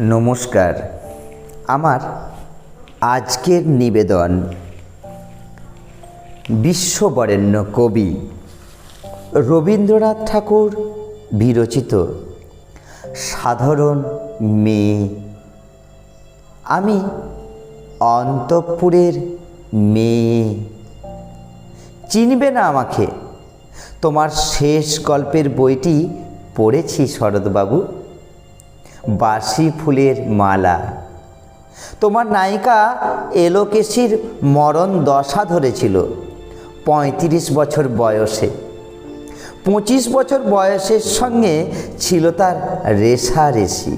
নমস্কার। আমার আজকের নিবেদন বিশ্ববরেণ্য কবি রবীন্দ্রনাথ ঠাকুর বিরচিত সাধারণ মেয়ে। আমি অন্তঃপুরের মেয়ে। চিনবে না আমাকে? তোমার শেষ গল্পের বইটি পড়েছি শরৎবাবু। বাসি ফুলের মালা। তোমার নায়িকা এলোকেশির মরণ দশা ধরেছিল পঁয়ত্রিশ বছর বয়সে। পঁচিশ বছর বয়সের সঙ্গে ছিল তার রেশারেশি।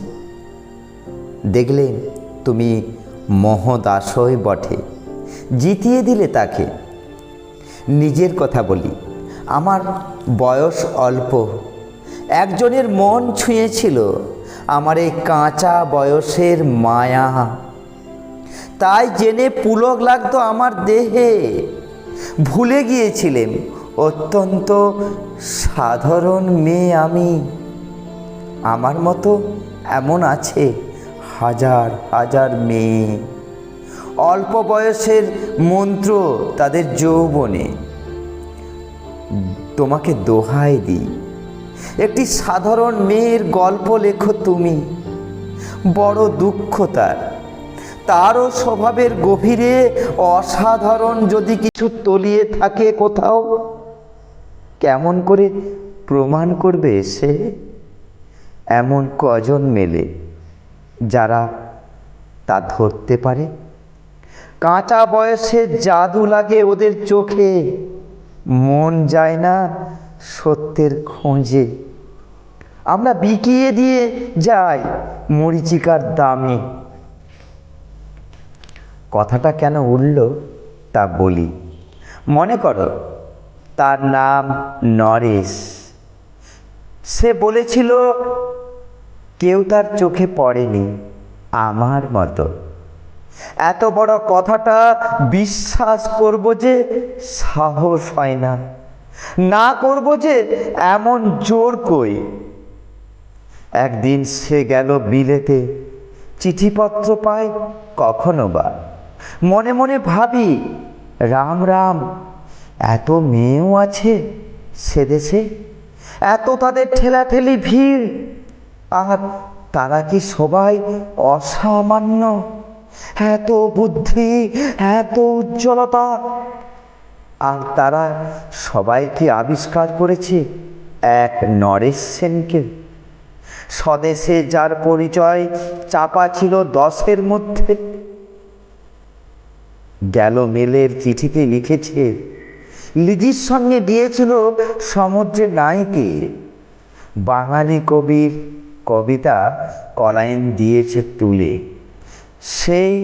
দেখলে তুমি মহদাসই বটে, জিতিয়ে দিলে তাকে। নিজের কথা বলি, আমার বয়স অল্প, একজনের মন ছুঁয়েছিল। আমার এই কাঁচা বয়সের মায়া। তাই জেনে পুলক লাগতো আমার দেহে। ভুলে গিয়েছিলেন অত্যন্ত সাধারণ মেয়ে আমি। আমার মতো এমন আছে হাজার হাজার মেয়ে। অল্প বয়সের মন্ত্র তাদের যৌবনে। তোমাকে দোহাই দিই। একটি সাধারণ মেয়ের গল্প লেখো তুমি। বড় দুঃখ তার। তারও স্বভাবের গভীরে অসাধারণ যদি কিছু তলিয়ে থাকে কোথাও, কেমন করে প্রমাণ করবে সে? এমন কজন মেলে যারা তা ধরতে পারে? কাঁচা বয়সে জাদু লাগে ওদের চোখে, মন যায় না সত্যের খোঁজে। আমরা বিকিয়ে দিয়ে যাই মরিচিকার দামে। কথাটা কেন উঠল তা বলি। মনে করো, তার নাম নরেশ। সে বলেছিল, কেউ তার চোখে পড়েনি আমার মতো। এত বড় কথাটা বিশ্বাস করব যে সাহস হয় না। না করব যে এমন জোর কই। একদিন সে গেল বিলেতে, চিঠিপত্র পায় কখনো বা। মনে মনে ভাবি, রাম রাম, এত মেয়েও আছে সে দেশে? এত তাদের ঠেলাঠেলি ভিড়, আর তারা কি সবাই অসামান্য? এত বুদ্ধি, এত উজ্জ্বলতা আর তারা সবাই কি আবিষ্কার করেছে এক নরেশ সেনকে। স্বদেশে যার পরিচয় চাপা ছিল দশের মধ্যে। গেল মেলের চিঠিতে লিখেছে, লিজির সঙ্গে দিয়েছিল সমুদ্রে নাইকে বাঙালি কবির কবিতা কলাইন দিয়েছে তুলে। সেই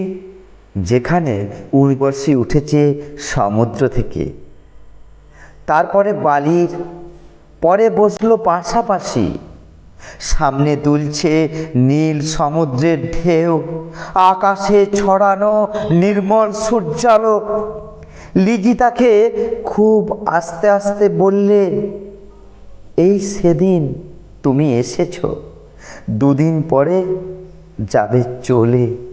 যেখানে উর্বশী উঠেছে সমুদ্র থেকে। তারপরে বালির পরে বসল পাশাপাশি। সামনে দুলছে নীল সমুদ্রের ঢেউ, আকাশে ছড়ানো নির্মল সূর্যালোক। লিজি তাকে খুব আস্তে আস্তে বললে, এই সেদিন তুমি এসেছ, দুদিন পরে যাবে চলে।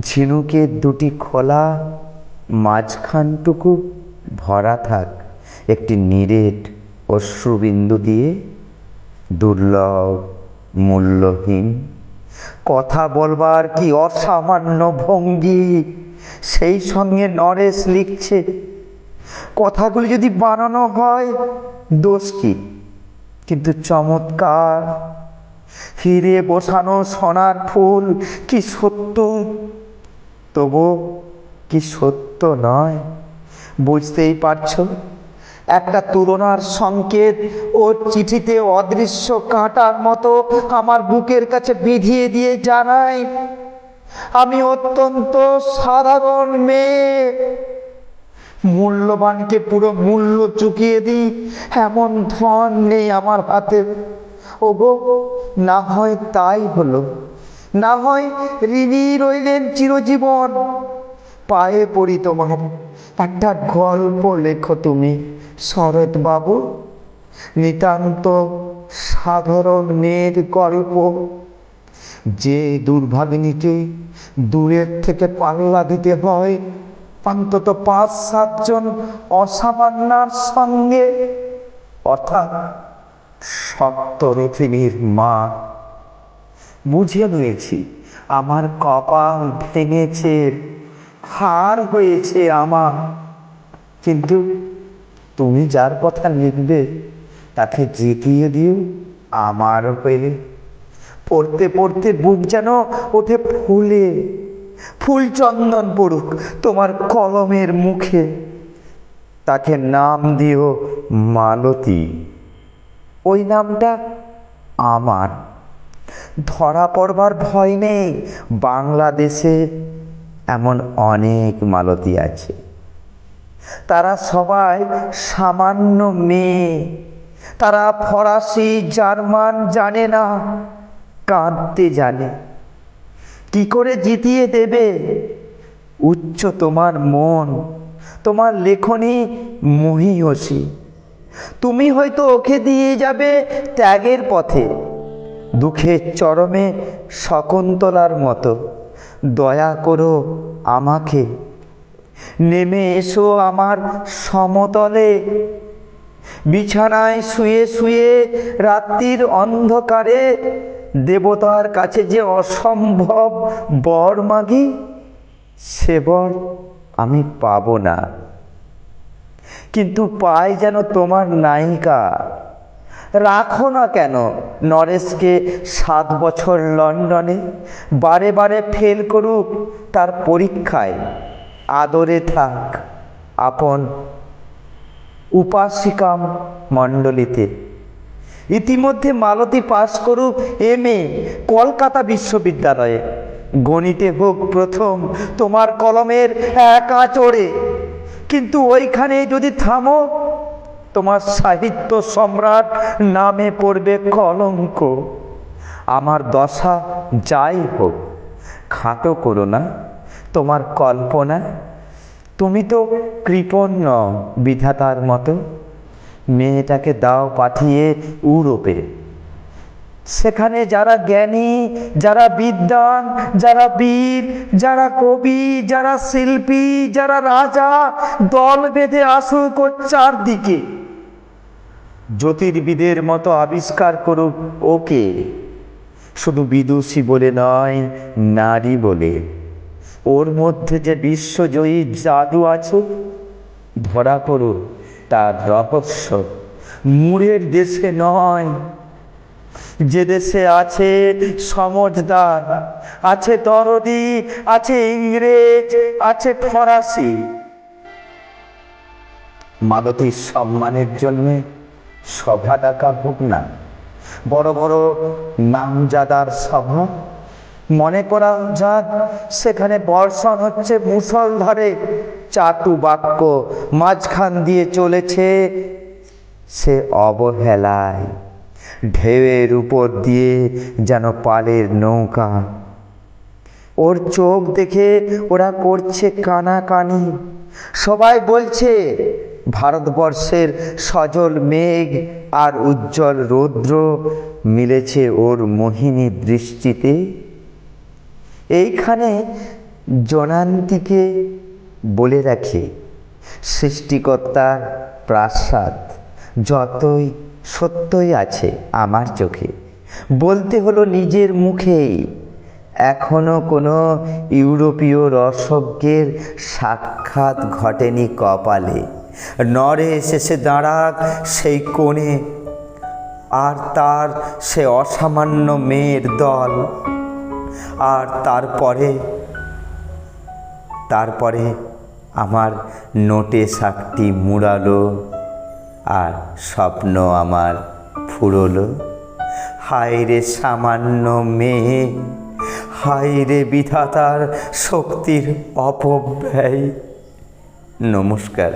ঝিনুকের দুটি খোলা মাঝখানটুকু ভরা থাক। একটি নিরেট অশ্রুবিন্দু দিয়ে দুর্লভ, মূল্যহীন। কথা বলবার কি অসামান্য ভঙ্গি? সেই সঙ্গে নরেশ লিখছে, কথাগুলি যদি বানানো হয়, দোষ কি? কিন্তু চমৎকার। ফিরে বসানো সোনার ফুল কি সত্য? তবু কি সত্য নয়? বুঝতেই পারছ? একটা তুলনার সংকেত ওর চিঠিতে অদৃশ্য কাঁটার মতো আমার বুকের কাছে বিধিয়ে দিয়ে জানাই, আমি অত্যন্ত সাধারণ মেয়ে। মূল্যবানকে পুরো মূল্য চুকিয়ে দিই, এমন ধন নেই আমার হাতে। ওগো, না হয় তাই হলো। না হয় ঋণী রইলেন চিরজীবন। পায়ে পড়ি তোমার একটা গল্প লেখো তুমি শরৎ বাবু নিতান্ত সাধারণ মেয়ের গল্প। যে দুর্ভাগিনীকে দূরের থেকে পাল্লা দিতে হয়, অন্তত পাঁচ সাতজন অসামান্যার সঙ্গে। অর্থাৎ সপ্ত পৃথিবীর মা বুঝিয়ে নিয়েছি আমার কপাল ভেঙেছে, হার হয়েছে আমার। কিন্তু তুমি যার কথা লিখবে, তাকে জিতিয়ে দিও আমার হয়ে। পড়তে পড়তে বুক যেন ওঠে ফুলে। ফুল চন্দন পড়ুক তোমার কলমের মুখে। তাকে নাম দিও মালতী। ওই নামটা আমার। ধরা পড়বার ভয় নেই। বাংলাদেশে এমন অনেক মালতী আছে। তারা সবাই সামান্য মেয়ে। তারা ফরাসি, জার্মান জানে না, কাঁদতে জানে। কি করে জিতিয়ে দেবে? উচ্চ তোমার মন। তোমার লেখনী মহিয়সী। তুমি হয়তো ওকে দিয়ে যাবে ত্যাগের পথে। দুঃখের চরমে শকুন্তলার মতো। দয়া করো আমাকে। নেমে এসো আমার সমতলে। বিছানায় শুয়ে শুয়ে রাত্রির অন্ধকারে দেবতার কাছে যে অসম্ভব বর মাগি, সে বর আমি পাবো না। কিন্তু পাই যেন তোমার নায়িকা। রাখো না কেন? নরেশকে সাত বছর লন্ডনে, বারে বারে ফেল করুক তার পরীক্ষায়। আদরে থাক আপন উপাসিকাম মণ্ডলীতে। ইতিমধ্যে মালতী পাস করুক এম এ, কলকাতা বিশ্ববিদ্যালয়ে। গণিতে হোক প্রথম, তোমার কলমের একা চড়ে। কিন্তু ওইখানে যদি থামো তোমার সাহিত্য সম্রাট নামে পড়বে কলঙ্ক। আমার দশা যাই হোক, খাটো করো না তোমার কল্পনা। তুমি তো কৃপণ বিধাতার মতো, মেয়েটাকে দাও পাঠিয়ে ইউরোপে। সেখানে যারা জ্ঞানী, যারা বিদ্বান, যারা বীর, যারা কবি, যারা শিল্পী, যারা রাজা, দল বেঁধে আসুক চারদিকে। জ্যোতির্বিদের মতো আবিষ্কার করুক ওকে। শুধু বিদুষী বলে নয়, নারী বলে। ওর মধ্যে যে বিশ্বজয়ী জাদু আছে, ধরা করুক তার রহস্য। মুড়ের দেশে নয়, যে দেশে আছে সমজদার আছে দরদি আছে ইংরেজ, আছে ফরাসি। মালতীর সম্মানের জন্য সভা ডাকা হোক না। বড় বড় নামজাদার সভা। মনে করা যাক সেখানে বর্ষণ হচ্ছে মুসলধারে চাতু বাক্য মাঝখান দিয়ে চলেছে সে অবহেলায়। ঢেউয়ের উপর দিয়ে যেন পালের নৌকা। ওর চোখ দেখে ওরা করছে কানাকানি। সবাই বলছে ভারতবর্ষের সজল মেঘ আর উজ্জ্বল রৌদ্র মিলেছে ওর মোহিনী দৃষ্টিতে। এইখানে জনান্তিকে বলে রাখে, সৃষ্টিকর্তার প্রাসাদ যতই সত্যই আছে আমার চোখে। বলতে হলো নিজের মুখেই এখনও কোনো ইউরোপীয় রসজ্ঞের সাক্ষাৎ ঘটেনি কপালে। নরে শেষে দাঁড়াক সেই কোণে, আর তার সে অসামান্য মেয়ের দল। আর তারপরে তারপরে আমার নোটে শাকটি মুড়ালো, আর স্বপ্ন আমার ফুরলো। হায় রে সামান্য মেয়ে হায় রে বিধাতার শক্তির অপব্যয়। নমস্কার।